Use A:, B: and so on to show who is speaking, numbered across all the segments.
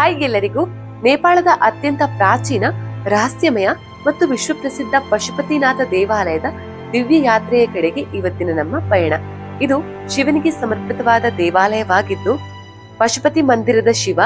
A: Hi ಎಲ್ಲರಿಗೂ ನೇಪಾಳದ ಅತ್ಯಂತ ಪ್ರಾಚೀನ, ರಹಸ್ಯಮಯ ಮತ್ತು ವಿಶ್ವಪ್ರಸಿದ್ಧ ಪಶುಪತಿನಾಥ ದೇವಾಲಯದ ದಿವ್ಯ ಯಾತ್ರೆಯ ಕಡೆಗೆ ಇವತ್ತಿನ ನಮ್ಮ ಪಯಣ. ಇದು ಶಿವನಿಗೆ ಸಮರ್ಪಿತವಾದ ದೇವಾಲಯವಾಗಿದ್ದು, ಪಶುಪತಿ ಮಂದಿರದ ಶಿವ,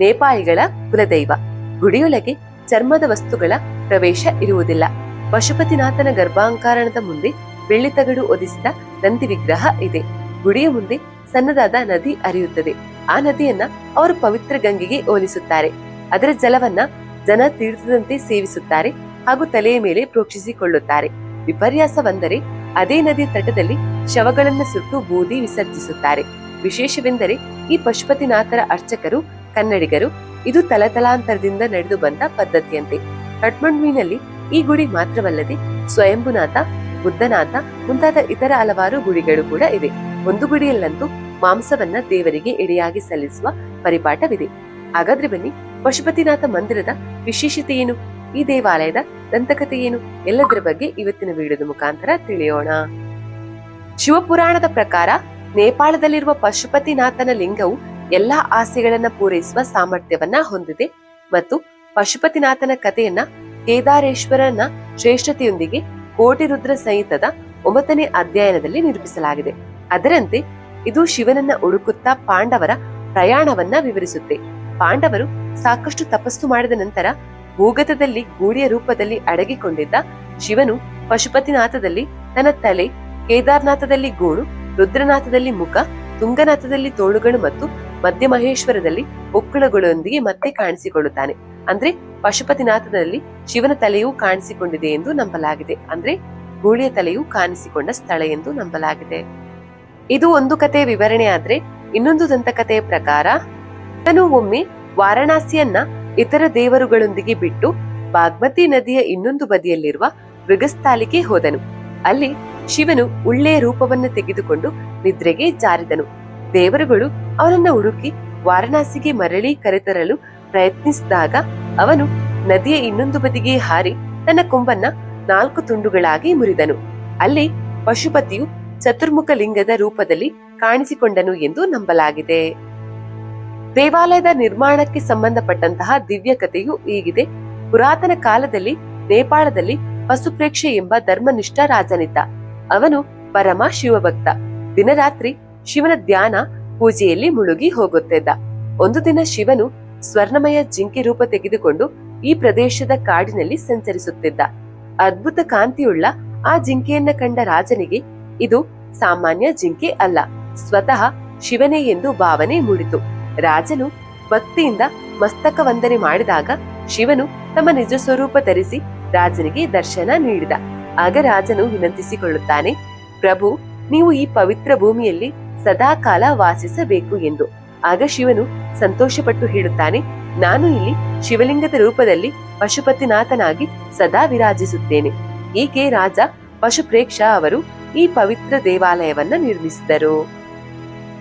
A: ನೇಪಾಳಿಗಳ ಕುಲದೈವ. ಗುಡಿಯೊಳಗೆ ಚರ್ಮದ ವಸ್ತುಗಳ ಪ್ರವೇಶ ಇರುವುದಿಲ್ಲ. ಪಶುಪತಿನಾಥನ ಗರ್ಭಾಂಕಾರಣದ ಮುಂದೆ ಬೆಳ್ಳಿ ತಗಡು ಒದಿಸಿದ ನಂದಿ ವಿಗ್ರಹ ಇದೆ. ಗುಡಿಯ ಮುಂದೆ ಸಣ್ಣದಾದ ನದಿ ಹರಿಯುತ್ತದೆ. ಆ ನದಿಯನ್ನ ಅವರು ಪವಿತ್ರ ಗಂಗೆಗೆ ಹೋಲಿಸುತ್ತಾರೆ. ಅದರ ಜಲವನ್ನ ಜನ ತೀರ್ಥದಂತೆ ಸೇವಿಸುತ್ತಾರೆ ಹಾಗೂ ತಲೆಯ ಮೇಲೆ ಪ್ರೋಕ್ಷಿಸಿಕೊಳ್ಳುತ್ತಾರೆ. ವಿಪರ್ಯಾಸವೆಂದರೆ ಅದೇ ನದಿ ತಟದಲ್ಲಿ ಶವಗಳನ್ನು ಸುಟ್ಟು ಬೂದಿ ವಿಸರ್ಜಿಸುತ್ತಾರೆ. ವಿಶೇಷವೆಂದರೆ ಈ ಪಶುಪತಿನಾಥರ ಅರ್ಚಕರು, ಕನ್ನಡಿಗರು ಇದು ತಲತಲಾಂತರದಿಂದ ನಡೆದು ಬಂದ ಪದ್ಧತಿಯಂತೆ. ಕಠ್ಮಂಡುವಿನಲ್ಲಿ ಈ ಗುಡಿ ಮಾತ್ರವಲ್ಲದೆ ಸ್ವಯಂಭುನಾಥ, ಬುದ್ಧನಾಥ ಮುಂತಾದ ಇತರ ಹಲವಾರು ಗುಡಿಗಳು ಕೂಡ ಇವೆ. ಒಂದು ಗುಡಿಯಲ್ಲಂತೂ ಮಾಂಸವನ್ನ ದೇವರಿಗೆ ಎಡೆಯಾಗಿ ಸಲ್ಲಿಸುವ ಪರಿಪಾಠವಿದೆ. ಹಾಗಾದ್ರೆ ಬನ್ನಿ, ಪಶುಪತಿನಾಥ ಮಂದಿರದ ವಿಶೇಷತೆ ಏನು ಈ ದೇವಾಲಯದ ದಂತಕಥೆ ಏನು ಎಲ್ಲದರ ಬಗ್ಗೆ ಇವತ್ತಿನ ವಿಡಿಯೋದ ಮುಖಾಂತರ ತಿಳಿಯೋಣ. ಶಿವಪುರಾಣದ ಪ್ರಕಾರ ನೇಪಾಳದಲ್ಲಿರುವ ಪಶುಪತಿನಾಥನ ಲಿಂಗವು ಎಲ್ಲಾ ಆಸೆಗಳನ್ನ ಪೂರೈಸುವ ಸಾಮರ್ಥ್ಯವನ್ನ ಹೊಂದಿದೆ ಮತ್ತು ಪಶುಪತಿನಾಥನ ಕಥೆಯನ್ನ ಕೇದಾರೇಶ್ವರನ ಶ್ರೇಷ್ಠತೆಯೊಂದಿಗೆ ಕೋಟಿ ರುದ್ರ ಸಂಹಿತದ ಒಂಬತ್ತನೇ ಅಧ್ಯಯನದಲ್ಲಿ ನಿರೂಪಿಸಲಾಗಿದೆ. ಅದರಂತೆ ಇದು ಶಿವನನ್ನ ಹುಡುಕುತ್ತಾ ಪಾಂಡವರ ಪ್ರಯಾಣವನ್ನ ವಿವರಿಸುತ್ತೆ. ಪಾಂಡವರು ಸಾಕಷ್ಟು ತಪಸ್ಸು ಮಾಡಿದ ನಂತರ ಭೂಗತದಲ್ಲಿ ಗೂಡಿಯ ರೂಪದಲ್ಲಿ ಅಡಗಿಕೊಂಡಿದ್ದ ಶಿವನು ಪಶುಪತಿನಾಥದಲ್ಲಿ ತನ್ನ ತಲೆ, ಕೇದಾರ್ನಾಥದಲ್ಲಿ ಗೋಡು, ರುದ್ರನಾಥದಲ್ಲಿ ಮುಖ, ತುಂಗನಾಥದಲ್ಲಿ ತೋಳುಗಳು ಮತ್ತು ಮಧ್ಯಮಹೇಶ್ವರದಲ್ಲಿ ಒಕ್ಕಳಗಳೊಂದಿಗೆ ಮತ್ತೆ ಕಾಣಿಸಿಕೊಳ್ಳುತ್ತಾನೆ. ಅಂದ್ರೆ ಪಶುಪತಿನಾಥದಲ್ಲಿ ಶಿವನ ತಲೆಯೂ ಕಾಣಿಸಿಕೊಂಡಿದೆ ಎಂದು ನಂಬಲಾಗಿದೆ. ಅಂದ್ರೆ ಗೂಳಿಯ ತಲೆಯೂ ಕಾಣಿಸಿಕೊಂಡ ಸ್ಥಳ ಎಂದು ನಂಬಲಾಗಿದೆ. ಇದು ಒಂದು ಕತೆ ವಿವರಣೆ ಆದ್ರೆ ಇನ್ನೊಂದು ದಂತಕಥೆಯ ಪ್ರಕಾರ, ತನು ಒಮ್ಮೆ ವಾರಣಾಸಿಯನ್ನ ಇತರ ದೇವರುಗಳೊಂದಿಗೆ ಬಿಟ್ಟು ಬಾಗ್ಮತಿ ನದಿಯ ಇನ್ನೊಂದು ಬದಿಯಲ್ಲಿರುವ ಮೃಗಸ್ಥಾಲಿಗೆ ಹೋದನು. ಅಲ್ಲಿ ಶಿವನು ಒಳ್ಳೆಯ ರೂಪವನ್ನು ತೆಗೆದುಕೊಂಡು ನಿದ್ರೆಗೆ ಜಾರಿದನು. ದೇವರುಗಳು ಅವನನ್ನ ಹುಡುಕಿ ವಾರಣಾಸಿಗೆ ಮರಳಿ ಕರೆತರಲು ಪ್ರಯತ್ನಿಸಿದಾಗ ಅವನು ನದಿಯ ಇನ್ನೊಂದು ಬದಿಗೆ ಹಾರಿ ತನ್ನ ಕೊಂಬನ್ನ ನಾಲ್ಕು ತುಂಡುಗಳಾಗಿ ಮುರಿದನು. ಅಲ್ಲಿ ಪಶುಪತಿಯು ಚತುರ್ಮುಖ ಲಿಂಗದ ರೂಪದಲ್ಲಿ ಕಾಣಿಸಿಕೊಂಡನು ಎಂದು ನಂಬಲಾಗಿದೆ. ದೇವಾಲಯದ ನಿರ್ಮಾಣಕ್ಕೆ ಸಂಬಂಧಪಟ್ಟಂತಹ ದಿವ್ಯ ಕಥೆಯು ಹೀಗಿದೆ. ಪುರಾತನ ಕಾಲದಲ್ಲಿ ನೇಪಾಳದಲ್ಲಿ ಪಶುಪ್ರೇಕ್ಷೆ ಎಂಬ ಧರ್ಮನಿಷ್ಠ ರಾಜನಿದ್ದ. ಅವನು ಪರಮ ಶಿವಭಕ್ತ. ದಿನರಾತ್ರಿ ಶಿವನ ಧ್ಯಾನ ಪೂಜೆಯಲ್ಲಿ ಮುಳುಗಿ ಹೋಗುತ್ತಿದ್ದ. ಒಂದು ದಿನ ಶಿವನು ಸ್ವರ್ಣಮಯ ಜಿಂಕೆ ರೂಪ ತೆಗೆದುಕೊಂಡು ಈ ಪ್ರದೇಶದ ಕಾಡಿನಲ್ಲಿ ಸಂಚರಿಸುತ್ತಿದ್ದ. ಅದ್ಭುತ ಕಾಂತಿಯುಳ್ಳ ಆ ಜಿಂಕೆಯನ್ನ ಕಂಡ ರಾಜನಿಗೆ ಇದು ಸಾಮಾನ್ಯ ಜಿಂಕೆ ಅಲ್ಲ. ಸ್ವತಃ ಶಿವನೇ ಎಂದು ಭಾವನೆ ಮೂಡಿತು. ರಾಜನು ಭಕ್ತಿಯಿಂದ ಮಸ್ತಕ ವಂದನೆ ಮಾಡಿದಾಗ ಶಿವನು ತಮ್ಮ ನಿಜ ಸ್ವರೂಪ ಧರಿಸಿ ರಾಜನಿಗೆ ದರ್ಶನ ನೀಡಿದ. ಆಗ ರಾಜನು ವಿನಂತಿಸಿಕೊಳ್ಳುತ್ತಾನೆ, ಪ್ರಭು, ನೀವು ಈ ಪವಿತ್ರ ಭೂಮಿಯಲ್ಲಿ ಸದಾಕಾಲ ವಾಸಿಸಬೇಕು ಎಂದು. ಆಗ ಶಿವನು ಸಂತೋಷಪಟ್ಟು ಹೇಳುತ್ತಾನೆ, ನಾನು ಇಲ್ಲಿ ಶಿವಲಿಂಗದ ರೂಪದಲ್ಲಿ ಪಶುಪತಿನಾಥನಾಗಿ ಸದಾ ವಿರಾಜಿಸುತ್ತೇನೆ. ಈಕೆ ರಾಜ, ಪಶುಪ್ರೇಕ್ಷ ಅವರು ಈ ಪವಿತ್ರ ದೇವಾಲಯವನ್ನ ನಿರ್ಮಿಸಿದರು.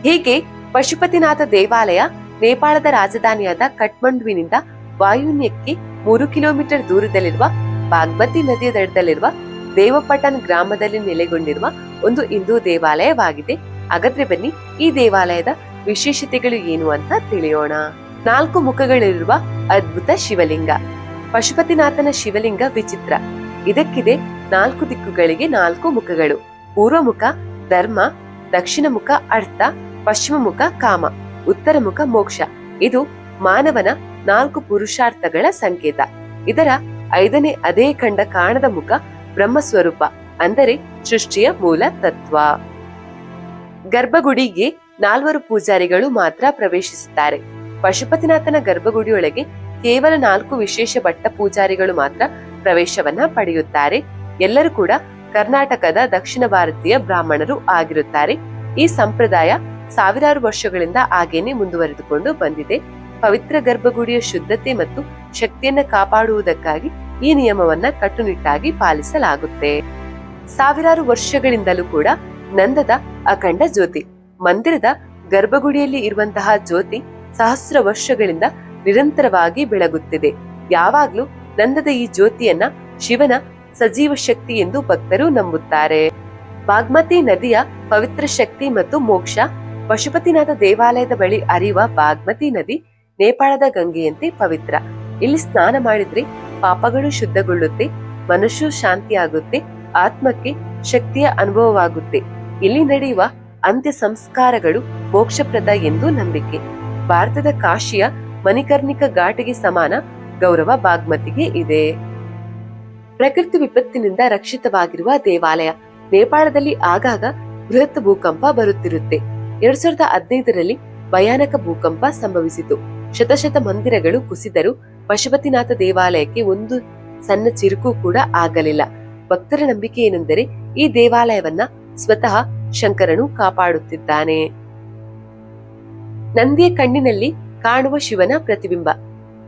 A: ಹೀಗೆ ಪಶುಪತಿನಾಥ ದೇವಾಲಯ ನೇಪಾಳದ ರಾಜಧಾನಿಯಾದ ಕಠ್ಮಂಡುವಿನಿಂದ ವಾಯುನ್ಯಕ್ಕೆ ಮೂರು ಕಿಲೋಮೀಟರ್ ದೂರದಲ್ಲಿರುವ ಬಾಗ್ಮತಿ ನದಿಯ ದಡದಲ್ಲಿರುವ ದೇವಪಟನ್ ಗ್ರಾಮದಲ್ಲಿ ನೆಲೆಗೊಂಡಿರುವ ಒಂದು ಹಿಂದೂ ದೇವಾಲಯವಾಗಿದೆ. ಹಾಗಾದ್ರೆ ಬನ್ನಿ, ಈ ದೇವಾಲಯದ ವಿಶೇಷತೆಗಳು ಏನು ಅಂತ ತಿಳಿಯೋಣ. ನಾಲ್ಕು ಮುಖಗಳಿರುವ ಅದ್ಭುತ ಶಿವಲಿಂಗ. ಪಶುಪತಿನಾಥನ ಶಿವಲಿಂಗ ವಿಚಿತ್ರ. ಇದಕ್ಕಿದೆ ನಾಲ್ಕು ದಿಕ್ಕುಗಳಿಗೆ ನಾಲ್ಕು ಮುಖಗಳು. ಪೂರ್ವ ಮುಖ, ಧರ್ಮ, ದಕ್ಷಿಣ ಮುಖ, ಅರ್ಥ, ಪಶ್ಚಿಮ ಮುಖ, ಕಾಮ, ಉತ್ತರ ಮುಖ, ಮೋಕ್ಷ. ಇದು ಮಾನವನ ನಾಲ್ಕು ಪುರುಷಾರ್ಥಗಳ ಸಂಕೇತ. ಇದರ ಐದನೇ ಅದೇ ಖಂಡ ಕಾಣದ ಮುಖ ಬ್ರಹ್ಮ ಸ್ವರೂಪ ಅಂದರೆ ಸೃಷ್ಟಿಯ ಮೂಲ ತತ್ವ. ಗರ್ಭಗುಡಿಗೆ ನಾಲ್ವರು ಪೂಜಾರಿಗಳು ಮಾತ್ರ ಪ್ರವೇಶಿಸುತ್ತಾರೆ. ಪಶುಪತಿನಾಥನ ಗರ್ಭಗುಡಿಯೊಳಗೆ ಕೇವಲ ನಾಲ್ಕು ವಿಶೇಷ ಭಟ್ಟ ಪೂಜಾರಿಗಳು ಮಾತ್ರ ಪ್ರವೇಶವನ್ನ ಪಡೆಯುತ್ತಾರೆ. ಎಲ್ಲರೂ ಕೂಡ ಕರ್ನಾಟಕದ ದಕ್ಷಿಣ ಭಾರತೀಯ ಬ್ರಾಹ್ಮಣರು ಆಗಿರುತ್ತಾರೆ. ಈ ಸಂಪ್ರದಾಯ ಸಾವಿರಾರು ವರ್ಷಗಳಿಂದ ಹಾಗೇನೆ ಮುಂದುವರೆದುಕೊಂಡು ಬಂದಿದೆ. ಪವಿತ್ರ ಗರ್ಭಗುಡಿಯ ಶುದ್ಧತೆ ಮತ್ತು ಶಕ್ತಿಯನ್ನ ಕಾಪಾಡುವುದಕ್ಕಾಗಿ ಈ ನಿಯಮವನ್ನ ಕಟ್ಟುನಿಟ್ಟಾಗಿ ಪಾಲಿಸಲಾಗುತ್ತೆ. ಸಾವಿರಾರು ವರ್ಷಗಳಿಂದಲೂ ಕೂಡ ನಂದದ ಅಖಂಡ ಜ್ಯೋತಿ, ಮಂದಿರದ ಗರ್ಭಗುಡಿಯಲ್ಲಿ ಇರುವಂತಹ ಜ್ಯೋತಿ ಸಹಸ್ರ ವರ್ಷಗಳಿಂದ ನಿರಂತರವಾಗಿ ಬೆಳಗುತ್ತಿದೆ. ಯಾವಾಗ್ಲೂ ನಂದದ ಈ ಜ್ಯೋತಿಯನ್ನ ಶಿವನ ಸಜೀವ ಶಕ್ತಿ ಎಂದು ಭಕ್ತರು ನಂಬುತ್ತಾರೆ. ಬಾಗ್ಮತಿ ನದಿಯ ಪವಿತ್ರ ಶಕ್ತಿ ಮತ್ತು ಮೋಕ್ಷ, ಪಶುಪತಿನಾಥ ದೇವಾಲಯದ ಬಳಿ ಅರಿಯುವ ಬಾಗ್ಮತಿ ನದಿ, ನೇಪಾಳದ ಗಂಗೆಯಂತೆ ಪವಿತ್ರ. ಇಲ್ಲಿ ಸ್ನಾನ ಮಾಡಿದ್ರೆ ಪಾಪಗಳು ಶುದ್ಧಗೊಳ್ಳುತ್ತೆ ಮನುಷ್ಯ ಶಾಂತಿಯಾಗುತ್ತೆ, ಆತ್ಮಕ್ಕೆ ಶಕ್ತಿಯ ಅನುಭವವಾಗುತ್ತೆ. ಇಲ್ಲಿ ನಡೆಯುವ ಅಂತ್ಯ ಸಂಸ್ಕಾರಗಳು ಮೋಕ್ಷಪ್ರದ ಎಂದು ನಂಬಿಕೆ. ಭಾರತದ ಕಾಶಿಯ ಮಣಿಕರ್ಣಿಕ ಘಾಟಿಗೆ ಸಮಾನ ಗೌರವ ಬಾಗ್ಮತಿಗೆ ಇದೆ. ಪ್ರಕೃತಿ ವಿಪತ್ತಿನಿಂದ ರಕ್ಷಿತವಾಗಿರುವ ದೇವಾಲಯ. ನೇಪಾಳದಲ್ಲಿ ಆಗಾಗ ಬೃಹತ್ ಭೂಕಂಪ ಬರುತ್ತಿರುತ್ತೆ. ಎರಡ್ ಸಾವಿರದ ಹದಿನೈದರಲ್ಲಿ ಭಯಾನಕ ಭೂಕಂಪ ಸಂಭವಿಸಿತು. ಶತಶತ ಮಂದಿರಗಳು ಕುಸಿದರೂ ಪಶುಪತಿನಾಥ ದೇವಾಲಯಕ್ಕೆ ಒಂದು ಸಣ್ಣ ಚಿರುಕು ಕೂಡ ಆಗಲಿಲ್ಲ. ಭಕ್ತರ ನಂಬಿಕೆ ಏನೆಂದರೆ ಈ ದೇವಾಲಯವನ್ನ ಸ್ವತಃ ಶಂಕರನು ಕಾಪಾಡುತ್ತಿದ್ದಾನೆ. ನಂದಿಯ ಕಣ್ಣಿನಲ್ಲಿ ಕಾಣುವ ಶಿವನ ಪ್ರತಿಬಿಂಬ.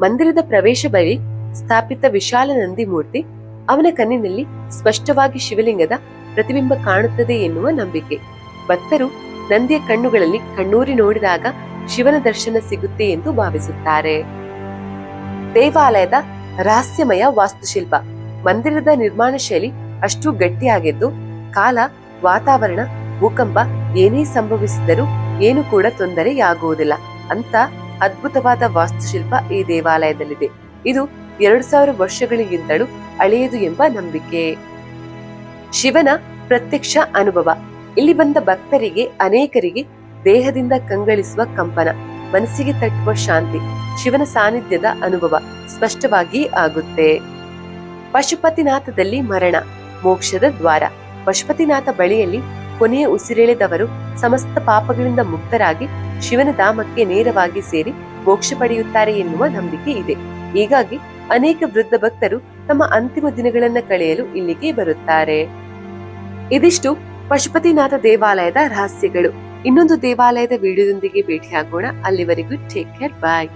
A: ಮಂದಿರದ ಪ್ರವೇಶ ಬಳಿ ಸ್ಥಾಪಿತ ವಿಶಾಲ ನಂದಿ ಮೂರ್ತಿ ಅವನ ಕಣ್ಣಿನಲ್ಲಿ ಸ್ಪಷ್ಟವಾಗಿ ಶಿವಲಿಂಗದ ಪ್ರತಿಬಿಂಬ ಕಾಣುತ್ತದೆ ಎನ್ನುವ ನಂಬಿಕೆ. ಭಕ್ತರು ನಂದಿಯ ಕಣ್ಣುಗಳಲ್ಲಿ ಕಣ್ಣೂರಿ ನೋಡಿದಾಗ ಶಿವನ ದರ್ಶನ ಸಿಗುತ್ತೆ ಎಂದು ಭಾವಿಸುತ್ತಾರೆ. ದೇವಾಲಯದ ರಹಸ್ಯಮಯ ವಾಸ್ತುಶಿಲ್ಪ. ಮಂದಿರದ ನಿರ್ಮಾಣ ಶೈಲಿ ಅಷ್ಟು ಗಟ್ಟಿಯಾಗಿದ್ದು, ಕಾಲ, ವಾತಾವರಣ, ಭೂಕಂಪ ಏನೇ ಸಂಭವಿಸಿದರೂ ಏನು ಕೂಡ ತೊಂದರೆಯಾಗುವುದಿಲ್ಲ. ಅಂತ ಅದ್ಭುತವಾದ ವಾಸ್ತುಶಿಲ್ಪ ಈ ದೇವಾಲಯದಲ್ಲಿದೆ. ಇದು ಎರಡು ಸಾವಿರ ವರ್ಷಗಳಿಗಿಂತಲೂ ಹಳೆಯದು ಎಂಬ ನಂಬಿಕೆ. ಶಿವನ ಪ್ರತ್ಯಕ್ಷ ಅನುಭವ. ಇಲ್ಲಿ ಬಂದ ಭಕ್ತರಿಗೆ, ಅನೇಕರಿಗೆ ದೇಹದಿಂದ ಕಂಗಳಿಸುವ ಕಂಪನ, ಮನಸ್ಸಿಗೆ ತಟ್ಟುವ ಶಾಂತಿ, ಶಿವನ ಸಾನ್ನಿಧ್ಯದ ಅನುಭವ ಸ್ಪಷ್ಟವಾಗಿ ಆಗುತ್ತೆ. ಪಶುಪತಿನಾಥದಲ್ಲಿ ಮರಣ, ಮೋಕ್ಷದ ದ್ವಾರ. ಪಶುಪತಿನಾಥ ಬಳಿಯಲ್ಲಿ ಕೊನೆಯ ಉಸಿರೆಳೆದವರು ಸಮಸ್ತ ಪಾಪಗಳಿಂದ ಮುಕ್ತರಾಗಿ ಶಿವನ ಧಾಮಕ್ಕೆ ನೇರವಾಗಿ ಸೇರಿ ಮೋಕ್ಷ ಪಡೆಯುತ್ತಾರೆ ಎನ್ನುವ ನಂಬಿಕೆ ಇದೆ. ಹೀಗಾಗಿ ಅನೇಕ ವೃದ್ಧ ಭಕ್ತರು ತಮ್ಮ ಅಂತಿಮ ದಿನಗಳನ್ನ ಕಳೆಯಲು ಇಲ್ಲಿಗೆ ಬರುತ್ತಾರೆ. ಇದಿಷ್ಟು ಪಶುಪತಿನಾಥ ದೇವಾಲಯದ ರಹಸ್ಯಗಳು. ಇನ್ನೊಂದು ದೇವಾಲಯದ ವಿಡಿಯೋದೊಂದಿಗೆ ಭೇಟಿಯಾಗೋಣ. ಅಲ್ಲಿವರೆಗೂ ಟೇಕ್ ಕೇರ್ ಬಾಯ್